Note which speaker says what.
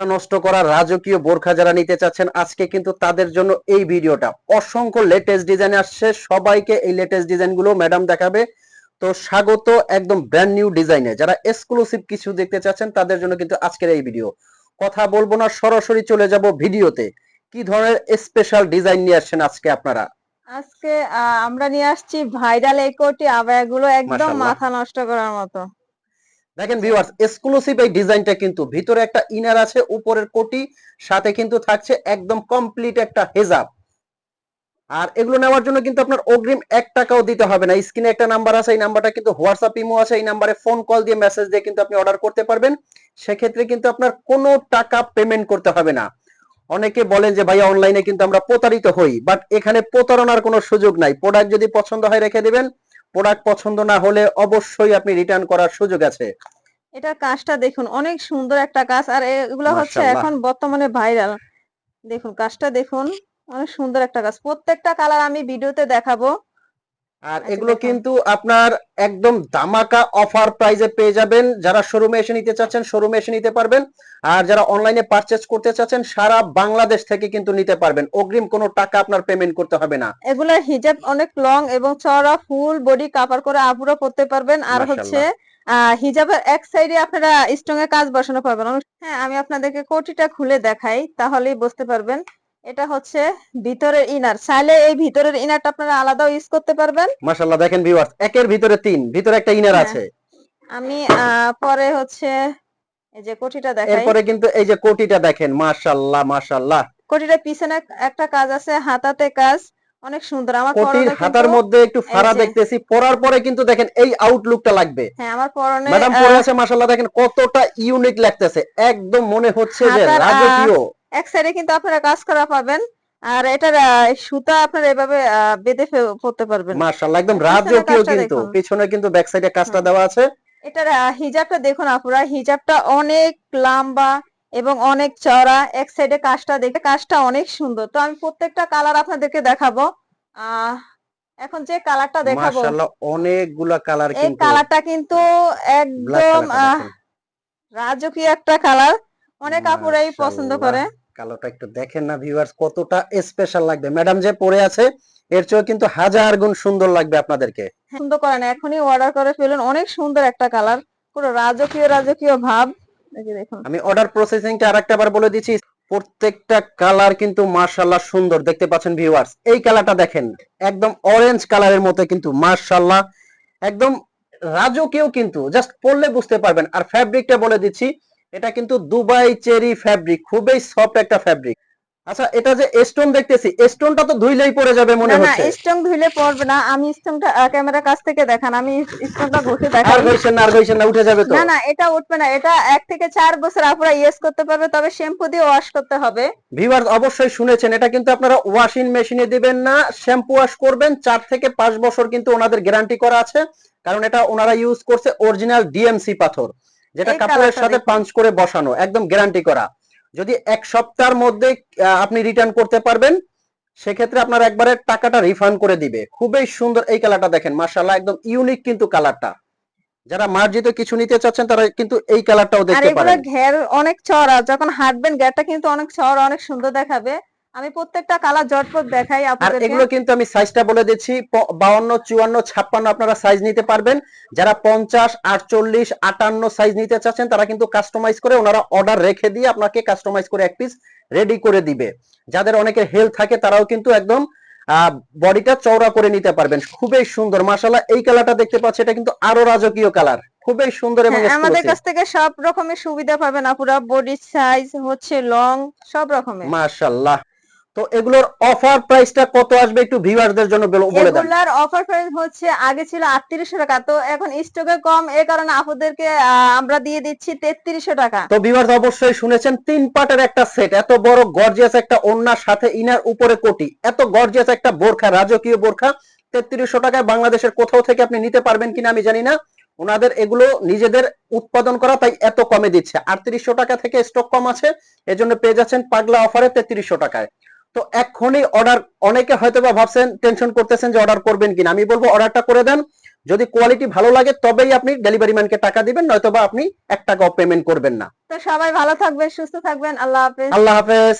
Speaker 1: নষ্ট করা রাজকীয় বোরখা যারা নিতে চাচ্ছেন আজকে কিন্তু তাদের জন্য এই ভিডিওটা। অসংখ্য লেটেস্ট ডিজাইন আসছে সবাইকে এই লেটেস্ট ডিজাইনগুলো ম্যাডাম দেখাবে। তো স্বাগত একদম ব্র্যান্ড নিউ ডিজাইনে যারা এক্সক্লুসিভ কিছু দেখতে চাচ্ছেন তাদের জন্য কিন্তু আজকের এই ভিডিও কথা বলব না সরাসরি চলে যাব ভিডিওতে। কি ধরনের স্পেশাল ডিজাইন নিয়ে আসছেন আজকে আপনারা?
Speaker 2: আজকে আমরা নিয়ে আসছি ভাইরাল এই কোটি আবায়াগুলো একদম মাথা নষ্ট করার মতো।
Speaker 1: দেখেন ভিউয়ার্স এক্সক্লুসিভ এই ডিজাইনটা কিন্তু ভিতরে একটা ইনার আছে, উপরের কোটি, সাথে কিন্তু থাকছে একদম কমপ্লিট একটা হেজাব। আর এগুলো নেওয়ার জন্য কিন্তু আপনার অগ্রিম এক টাকাও দিতে হবে না। স্ক্রিনে একটা নাম্বার আছে, এই নাম্বারটা কিন্তু হোয়াটসঅ্যাপ ইমো আছে, এই নাম্বারে ফোন কল দিয়ে মেসেজ দিয়ে কিন্তু আপনি অর্ডার করতে পারবেন। সেক্ষেত্রে কিন্তু আপনার কোনো টাকা পেমেন্ট করতে হবে না। অনেকে বলেন যে, ভাইয়া অনলাইনে কিন্তু আমরা প্রতারিত হই। বাট এখানে প্রতারণার কোনো সুযোগ নাই। প্রোডাক্ট যদি পছন্দ হয় রেখে দিবেন। প্রোডাক্ট পছন্দ না হলে অবশ্যই আপনি রিটার্ন করার সুযোগ আছে।
Speaker 2: এটা কাজটা দেখুন অনেক সুন্দর একটা কাজ আর এগুলো হচ্ছে এখন বর্তমানে ভাইরাল দেখুন কাজটা দেখুন অনেক সুন্দর একটা কাজ। প্রত্যেকটা কালার আমি ভিডিওতে দেখাবো।
Speaker 1: আর
Speaker 2: আচ্ছা,
Speaker 1: এগুলো কিন্তু আপনার একদম ধামাকা অফার প্রাইজে পেয়ে যাবেন। যারা শোরুমে এসে নিতে চাচ্ছেন শোরুমে এসে নিতে পারবেন। আর যারা অনলাইনে পারচেজ করতে চাচ্ছেন সারা বাংলাদেশ থেকে কিন্তু নিতে পারবেন। অগ্রিম কোনো টাকা আপনার পেমেন্ট করতে হবে না।
Speaker 2: এগুলোর হিজাব অনেক লং এবং চওড়া ফুল বডি কাভার করে আপুরা পরতে পারবেন। আর হচ্ছে হিজাবের এক সাইডে আপনারা স্ট্রং এর কাজ বসানো পারবেন। হ্যাঁ আমি আপনাদেরকে কোটিটা খুলে দেখাই তাহলেই বুঝতে পারবেন। এটা হচ্ছে ভিতরের ইনার চাইলে এই ভিতরের ইনারটা আপনারা আলাদাও ইউজ করতে পারবেন।
Speaker 1: মাশাল্লাহ দেখেন ভিউয়ার্স একের ভিতরে তিন ভিতরে একটা ইনার
Speaker 2: হ্যাঁ।
Speaker 1: আছে।
Speaker 2: আমি পরে হচ্ছে এই যে কোটিটা দেখাই।
Speaker 1: এরপরে কিন্তু এই যে কোটিটা দেখেন মাশাল্লাহ মাশাল্লাহ
Speaker 2: কোটিটার পিছনে একটা কাজ আছে হাতাতে কাজ। অনেক সুন্দর। আমার
Speaker 1: কোটির হাতার মধ্যে একটু ফাড়া দেখতেছি পরার পরে কিন্তু দেখেন এই আউটলুকটা লাগবে।
Speaker 2: হ্যাঁ আমার পরনে
Speaker 1: ম্যাডাম পরে আছে মাশাল্লাহ দেখেন কতটা ইউনিক লাগতেছে। একদম মনে হচ্ছে যে রাজকীয়।
Speaker 2: এক সাইডে কিন্তু আপনারা কাজ করা পাবেন আর এটার সুতা আপনারা এভাবে বেঁধে পরতে পারবেন।
Speaker 1: মাশাআল্লাহ একদম রাজকীয় কিন্তু। পিছনে কিন্তু ব্যাক সাইডে কাজটা দেওয়া আছে।
Speaker 2: এটার হিজাবটা দেখুন আপুরা হিজাবটা অনেক লম্বা এবং অনেক চওড়া। এক সাইডে কাজটা দেখে কাজটা অনেক সুন্দর। তো আমি প্রত্যেকটা কালার আপনাদেরকে দেখাবো। আহ এখন যে কালারটা দেখাবো।
Speaker 1: মাশাআল্লাহ অনেকগুলা কালার
Speaker 2: এই কালারটা কিন্তু একদম রাজকীয় একটা কালার অনেক আপুরাই পছন্দ করে।
Speaker 1: কালোটা একটু দেখেন না ভিউয়ার্স কতটা স্পেশাল লাগবে। ম্যাডাম যে পরে আছে এর চেয়েও কিন্তু হাজার গুণ সুন্দর লাগবে আপনাদেরকে।
Speaker 2: সুন্দর করেন এখনই অর্ডার করে ফেলুন। অনেক সুন্দর একটা কালার পুরো রাজকীয় রাজকীয় ভাব। দেখুন।
Speaker 1: আমি অর্ডার প্রসেসিংটা আরেকটা বার বলে দিচ্ছি প্রত্যেকটা কালার কিন্তু মাশাআল্লাহ সুন্দর। দেখতে পাচ্ছেন ভিউয়ার্স এই কালারটা দেখেন। একদম অরেঞ্জ কালারের মতো কিন্তু মাশাআল্লাহ। একদম রাজকীয় কিন্তু জাস্ট পরলে বুঝতে পারবেন। আর ফ্যাব্রিকটা বলে দিচ্ছি এটা কিন্তু দুবাই চেরি ফ্যাব্রিক খুবই সফট একটা ফ্যাব্রিক। আচ্ছা এটা যে স্টোন দেখতেছি স্টোনটা তো ধুইলেই পড়ে যাবে মনে
Speaker 2: না না স্টোন ধুইলে পড়বে না আমি স্ট্রংটা ক্যামেরা কাছ থেকে দেখান আমি স্ট্রংটা ঘষে
Speaker 1: আর
Speaker 2: দেখাই।
Speaker 1: গইছেন না আর গইছেন না উঠে যাবে তো?
Speaker 2: না না এটা উঠবে না এটা এক থেকে চার বছর আপনারা ইউজ করতে পারবে তবে শ্যাম্পু দিয়ে ওয়াশ করতে হবে।
Speaker 1: ভিউয়ার্স অবশ্যই শুনেছেন এটা কিন্তু আপনারা ওয়াশিং মেশিনে দিবেন না শ্যাম্পু ওয়াশ করবেন চার থেকে পাঁচ বছর কিন্তু ওনাদের গ্যারান্টি করা আছে কারণ এটা ওনারা ইউজ করছে অরিজিনাল ডিএমসি পাথর। যেটা কাপড়ের সাথে পাঞ্চ করে বসানো একদম গ্যারান্টি করা। যদি এক সপ্তাহের মধ্যে আপনি রিটার্ন করতে পারবেন সেক্ষেত্রে আপনার একবারে টাকাটা রিফান্ড করে দিবে। খুবই সুন্দর এই কালারটা দেখেন মাশাআল্লাহ একদম ইউনিক কিন্তু কালারটা যারা মার্জিত কিছু নিতে চাচ্ছেন তারা কিন্তু এই কালারটাও
Speaker 2: আর
Speaker 1: দেখতে
Speaker 2: এগুলো
Speaker 1: পারেন।
Speaker 2: ঘের অনেক চওড়া যখন হাঁটবেন ঘেরটা কিন্তু অনেক চওড়া অনেক সুন্দর দেখাবে। আমি প্রত্যেকটা কালার জটপট দেখাই
Speaker 1: আর এগুলো কিন্তু আমি সাইজটা বলে দিচ্ছি প- বাউন্ন চুয়ান্ন ছাপ্পান্ন আপনারা সাইজ নিতে পারবেন। যারা পঞ্চাশ আটচল্লিশ আটান্ন সাইজ নিতে চাচ্ছেন তারা কিন্তু কাস্টমাইজ করে ওনারা অর্ডার রেখে দিয়ে আপনাকে কাস্টমাইজ করে এক পিস রেডি করে দিবে। যাদের অনেকের হেলথ থাকে তারাও কিন্তু একদম বডিটা চওড়া করে নিতে পারবেন। খুবই সুন্দর মাশাআল্লাহ এই কালারটা দেখতে পাচ্ছি এটা কিন্তু আরও রাজকীয় কালার খুবই সুন্দর এবং
Speaker 2: হ্যাঁ, আমাদের কাছ থেকে সব রকমের সুবিধা পাবেন আপুরা। বডি সাইজ হচ্ছে লং সব রকমের।
Speaker 1: মাশাআল্লাহ। তো এগুলোর অফার প্রাইসটা কত আসবে একটু ভিউয়ারদের জন্য বলে- দেন।
Speaker 2: এগুলার অফার প্রাইস হচ্ছে আগে ছিল আটত্রিশশো টাকা। তো এখন স্টকে কম এই কারণে আপুদেরকে আহ, আমরা দিয়ে দিচ্ছি তেত্রিশশো টাকা।
Speaker 1: তো ভিউয়ার্স অবশ্যই শুনেছেন তিন পাটের একটা সেট এত বড় গর্জিয়াস একটা ওন্নার সাথে ইনার উপরে কোটি। এত গর্জিয়াস একটা বোরখা রাজকীয় বোরখা তেত্রিশশো টাকায় বাংলাদেশের কোথাও থেকে আপনি নিতে পারবেন কিনা আমি জানি না। ওনাদের এগুলো নিজেদের উৎপাদন করা তাই এত কমে দিচ্ছে। আটত্রিশশো টাকা থেকে স্টক কম আছে এজন্য পেয়ে যাচ্ছেন পাগলা অফারে তেত্রিশশো টাকায়। তো এখনই অর্ডার অনেকে হয়তো বা ভাবছেন টেনশন করতেছেন যে অর্ডার করবেন কিনা। আমি বলব অর্ডারটা করে দেন। যদি কোয়ালিটি ভালো লাগে তবেই আপনি ডেলিভারি ম্যানকে টাকা দিবেন নয়তোবা আপনি এক টাকাও পেমেন্ট করবেন না।
Speaker 2: তো সবাই ভালো থাকবেন সুস্থ থাকবেন। আল্লাহ হাফেজ।
Speaker 1: আল্লাহ হাফেজ।